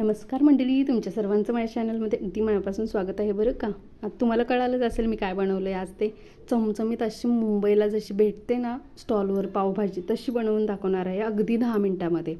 नमस्कार मंडळी तुमच्या सर्वांचं माझ्या चॅनलमध्ये अगदी मनापासून स्वागत आहे बरं का? आता तुम्हाला कळालंच असेल मी काय बनवलं आहे आज ते. चमचमीत अशी मुंबईला जशी भेटते ना स्टॉलवर पावभाजी तशी बनवून दाखवणार आहे अगदी दहा मिनटामध्ये.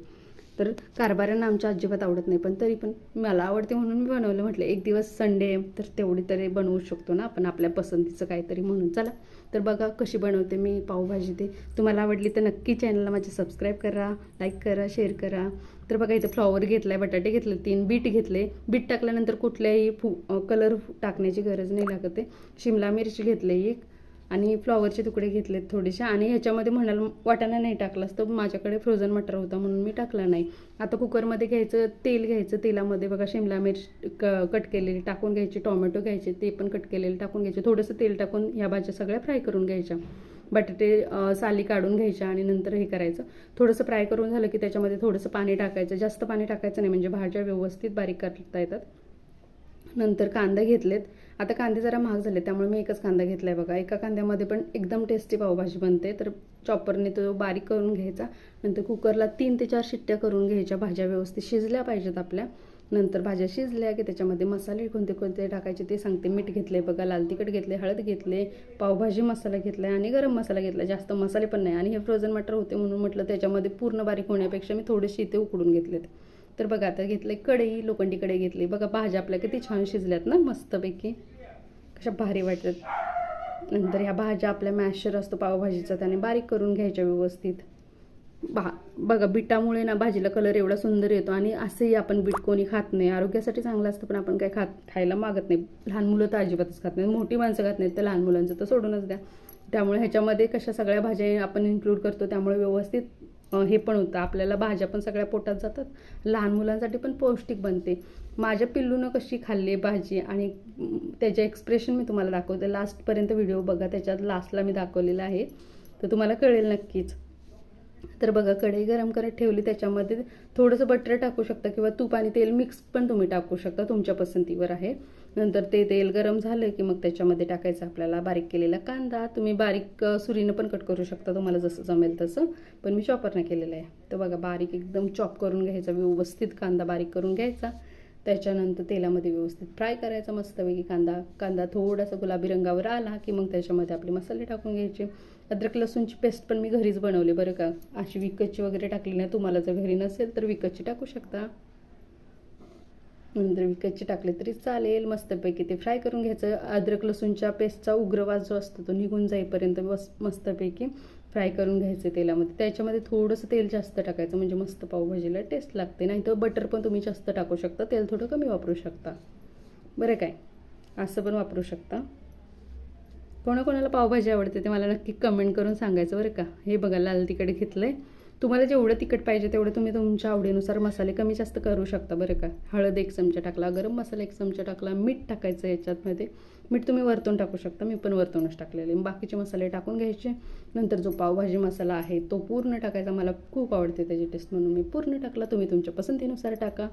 तर कारभाऱ्यांना आमच्या अजिबात आवडत नाही पण तरी पण मला आवडते म्हणून मी बनवलं. म्हटलं एक दिवस संडे तर तेवढी तरी बनवू शकतो ना आपण आपल्या पसंतीचं काहीतरी म्हणून. चला तर बघा कशी बनवते मी पावभाजी ते. तुम्हाला आवडली तर नक्की चॅनलला माझ्या सबस्क्राईब करा लाईक करा शेअर करा. तर बघा इथं फ्लॉवर घेतला आहे बटाटे घेतले तीन बीट घेतले. बीट टाकल्यानंतर कुठल्याही फू कलर टाकण्याची गरज नाही लागत आहे. शिमला मिरची घेतली एक आणि फ्लॉवरचे तुकडे घेतलेत थोडेसे. आणि ह्याच्यामध्ये म्हणाल वाटाणा नाही टाकलास तर माझ्याकडे फ्रोझन मटर होता म्हणून मी टाकला नाही. आता कुकरमध्ये घ्यायचं तेल घ्यायचं तेलामध्ये बघा शिमला मिर्च क कट केलेली टाकून घ्यायची टोमॅटो घ्यायचे ते पण कट केलेले टाकून घ्यायचे. थोडंसं तेल टाकून ह्या भाज्या सगळ्या फ्राय करून घ्यायच्या. बटाटे साली काढून घ्यायच्या आणि नंतर हे करायचं. थोडंसं फ्राय करून झालं की त्याच्यामध्ये थोडंसं पाणी टाकायचं. जास्त पाणी टाकायचं नाही म्हणजे भाज्या व्यवस्थित बारीक करता येतात. नंतर कांदा घेतलेत. आता कांदे जरा महाग झाले त्यामुळे मी एकच कांदा घेतला आहे बघा. एका कांद्यामध्ये पण एकदम टेस्टी पावभाजी बनते. तर चॉपरने तो बारीक करून घ्यायचा. नंतर कुकरला तीन ते चार शिट्ट्या करून घ्यायच्या. भाज्या व्यवस्थित शिजल्या पाहिजेत आपल्या. नंतर भाज्या शिजल्या की त्याच्यामध्ये मसाले कोणते कोणते टाकायचे ते सांगते. मीठ घेतले बघा लाल तिखट घेतले हळद घेतले पावभाजी मसाला घेतला आणि गरम मसाला घेतला जास्त मसाले पण नाही. आणि हे फ्रोझन मटर होते म्हणून म्हटलं त्याच्यामध्ये पूर्ण बारीक होण्यापेक्षा मी थोडेसे इथे उकडून घेतलेत. तर बघा आता घेतले कढई लोखंडी कढई घेतली. बघा भाज्या आपल्या किती छान शिजल्यात ना मस्तपैकी. कशा भारी वाटतात. नंतर ह्या भाज्या आपल्या मॅशर असतो पावभाजीचा त्याने बारीक करून घ्यायच्या व्यवस्थित. भा बघा बिटामुळे ना भाजीला कलर एवढा सुंदर येतो आणि असंही आपण बीट कोणी खात नाही. आरोग्यासाठी चांगलं असतं पण आपण काय खात खायला मागत नाही. लहान मुलं तर अजिबातच खात नाही मोठी माणसं खात नाहीत तर लहान मुलांचं तर सोडूनच द्या. त्यामुळे ह्याच्यामध्ये कशा सगळ्या भाज्या आपण इन्क्लूड करतो त्यामुळे व्यवस्थित हे पण होतं. आपल्याला भाज्या पण सगळ्या पोटात जातात. लहान मुलांसाठी पण पौष्टिक बनते. माझ्या पिल्लूनं कशी खाल्ली भाजी आणि त्याचे एक्सप्रेशन मी तुम्हाला दाखवते. लास्टपर्यंत व्हिडिओ बघा. त्याच्यात लास्टला मी दाखवलेला आहे. तर तुम्हाला कळेल नक्कीच. तर बघा कढई गरम करत ठेवली त्याच्यामध्ये थोडंसं बटर टाकू शकता किंवा तूप आणि तेल मिक्स पण तुम्ही टाकू शकता तुमच्या पसंतीवर आहे. नंतर ते तेल गरम झालं की मग त्याच्यामध्ये टाकायचं आपल्याला बारीक केलेला कांदा. तुम्ही बारीक सुरीनं पण कट करू शकता तुम्हाला जसं जमेल तसं. पण मी चॉपरनं केलेलं आहे. तर बघा बारीक एकदम चॉप करून घ्यायचा व्यवस्थित कांदा बारीक करून घ्यायचा. त्याच्यानंतर तेलामध्ये व्यवस्थित फ्राय करायचा मस्तपैकी कांदा. कांदा थोडासा गुलाबी रंगावर आला की मग त्याच्यामध्ये आपले मसाले टाकून घ्यायचे. अद्रक लसूणची पेस्ट पण मी घरीच बनवली बरं का. अशी विकतची वगैरे टाकली नाही तुम्हाला जर घरी नसेल तर विकतची टाकू शकता. नंतर विकतची टाकले तरी चालेल मस्तपैकी ते फ्राय करून घ्यायचं. अद्रक लसूणच्या पेस्टचा उग्रवास जो असतो तो निघून जाईपर्यंत बस मस्तपैकी फ्राय करून घ्यायचं तेलामध्ये. त्याच्यामध्ये थोडंसं तेल जास्त टाकायचं म्हणजे मस्त पावभाजीला टेस्ट लागते. नाही तर बटर पण तुम्ही जास्त टाकू शकता तेल थोडं कमी वापरू शकता. बरं काय? असं पण वापरू शकता. कोणाकोणाला पावभाजी आवडते ते मला नक्की कमेंट करून सांगायचं बरं का. हे बघा लाल तिखट घेतलं आहे तुम्हाला जेवढं तिखट पाहिजे तेवढं तुम्ही तुमच्या आवडीनुसार मसाले कमी जास्त करू शकता बरं का. हळद एक चमचा टाकला गरम मसाला एक चमचा टाकला मीठ टाकायचं याच्यातमध्ये मीठ तुम्ही वरतून टाकू शकता मी पण वरतूनच टाकलेले बाकीचे मसाले टाकून घ्यायचे. नंतर जो पावभाजी मसाला आहे तो पूर्ण टाकायचा मला खूप आवडते त्याची टेस्ट म्हणून. मी पूर्ण टाकला तुम्ही तुमच्या पसंतीनुसार टाका.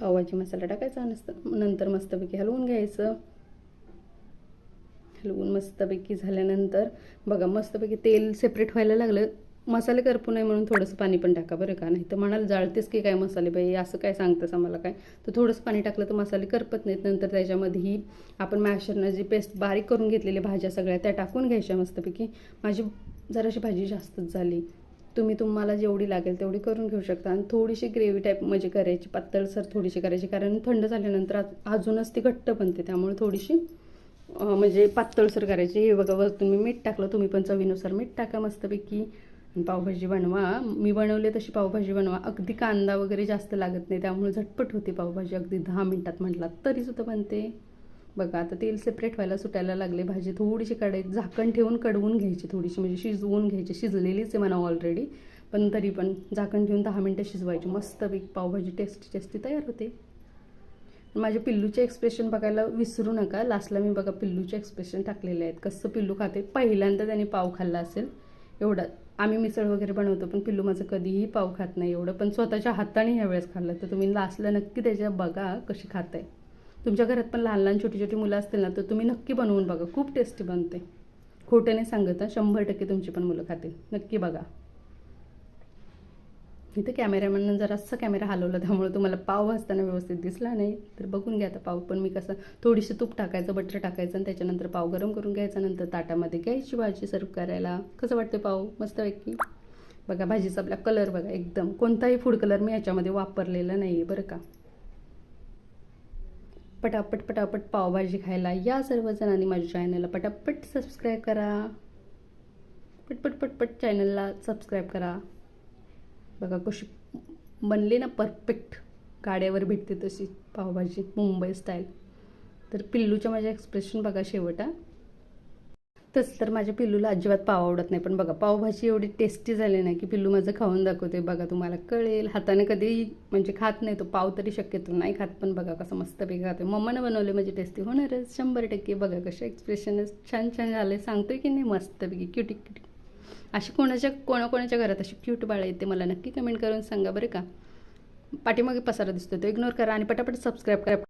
पावभाजी मसाला टाकायचा नसतं नंतर मस्तपैकी हलवून घ्यायचं. हलवून मस्तपैकी झाल्यानंतर बघा मस्तपैकी तेल सेपरेट व्हायला लागलं. मसाले करपू नये म्हणून थोडंसं पाणी पण टाका बरं का? नाही तर म्हणाल जाळतेस की काय मसाले बाई? असं काय सांगतेस आम्हाला काय? तर थोडंसं पाणी टाकलं तर मसाले करपत नाहीत. नंतर त्याच्यामध्येही आपण मॅशरनं जी पेस्ट बारीक करून घेतलेल्या भाज्या सगळ्या त्या टाकून घ्यायच्या मस्तपैकी. माझी जराशी भाजी जास्तच झाली. तुम्ही तुम्हाला जेवढी लागेल तेवढी करून घेऊ शकता. आणि थोडीशी ग्रेव्ही टाईप म्हणजे करायची पातळसर थोडीशी करायची. कारण थंड झाल्यानंतर आज- अजूनच ती घट्ट बनते. त्यामुळे थोडीशी म्हणजे पातळसर करायची. हे बघा वरतून मी मीठ टाकलं. तुम्ही पण चवीनुसार मीठ टाका मस्तपैकी. पावभाजी बनवा. मी बनवले तशी पावभाजी बनवा. अगदी कांदा वगैरे जास्त लागत नाही त्यामुळे झटपट होते पावभाजी. अगदी दहा मिनटात म्हटलात तरीसुद्धा बनते. बघा आता तेल सेपरेट व्हायला सुटायला लागले. भाजी थोडीशी कढईत झाकण ठेवून कडवून घ्यायची थोडीशी. म्हणजे शिजवून घ्यायची. शिजलेलीच आहे म्हणा ऑलरेडी पण तरी पण झाकण ठेवून दहा मिनटं शिजवायची. मस्तपैकी पावभाजी टेस्टी टेस्टी तयार होते. माझ्या पिल्लूचे एक्सप्रेशन बघायला विसरू नका. लास्टला मी बघा पिल्लूचे एक्सप्रेशन टाकलेले आहेत. कसं पिल्लू खाते? पहिल्यांदा त्याने पाव खाल्ला असेल. एवढं. आम्ही मिसळ वगैरे बनवतो पण पिल्लू माझं कधीही पाव खात नाही एवढं. पण स्वतःच्या हाताने ह्यावेळेस खाल्लं. तर तुम्ही लास्टला नक्की त्याच्या बघा कशी खात आहे तुमच्या घरात पण लहान लहान छोटी छोटी मुलं असतील ना तर तुम्ही नक्की बनवून बघा. खूप टेस्टी बनते. खोट्याने सांगत शंभर टक्के तुमची पण मुलं खातील. नक्की बघा. इथे कॅमेरामॅननं जरासा कॅमेरा हलवला त्यामुळे तुम्हाला पाव भाजताना व्यवस्थित दिसला नाही. तर बघून घ्या आता पाव. पण मी कसं थोडीशी तूप टाकायचं बटर टाकायचं आणि त्याच्यानंतर पाव गरम करून घ्यायचा. नंतर ताटामध्ये घ्यायची भाजी सर्व करायला. कसं वाटते पाव? मस्तपैकी बघा भाजीचा आपला कलर बघा एकदम. कोणताही फूड कलर मी याच्यामध्ये वापरलेला नाही आहे बरं का. पटापट पटापट पावभाजी खायला या सर्वजणांनी माझ्या चॅनलला पटापट सबस्क्राईब करा. पटपट पटपट चॅनलला सबस्क्राईब करा. बघा कशी बनली ना परफेक्ट गाड्यावर भेटते तशी पावभाजी मुंबई स्टाईल तर पिल्लूच्या माझ्या एक्सप्रेशन बघा शेवट. हा तसं तर माझ्या पिल्लूला अजिबात पाव आवडत नाही. पण बघा पावभाजी एवढी टेस्टी झाली नाही की पिल्लू माझं खाऊन दाखवते. बघा तुम्हाला कळेल. हाताने कधी म्हणजे खात नाही तो पाव तरी शक्यतो नाही खात. पण बघा कसं मस्तपैकी खाते. मम्मानं बनवले म्हणजे टेस्टी होणारच. शंभर टक्के. बघा कसे एक्सप्रेशनच छान छान झाले सांगतोय की नाही? मस्तपैकी. क्युटी क्युटी अशी कोणाच्या कोणाकोणाच्या घरात अशी क्यूट बाळ येते मला नक्की कमेंट करून सांगा बरं का. पाठीमागे पसारा दिसतो तो इग्नोर करा आणि पटापट सबस्क्राईब करा.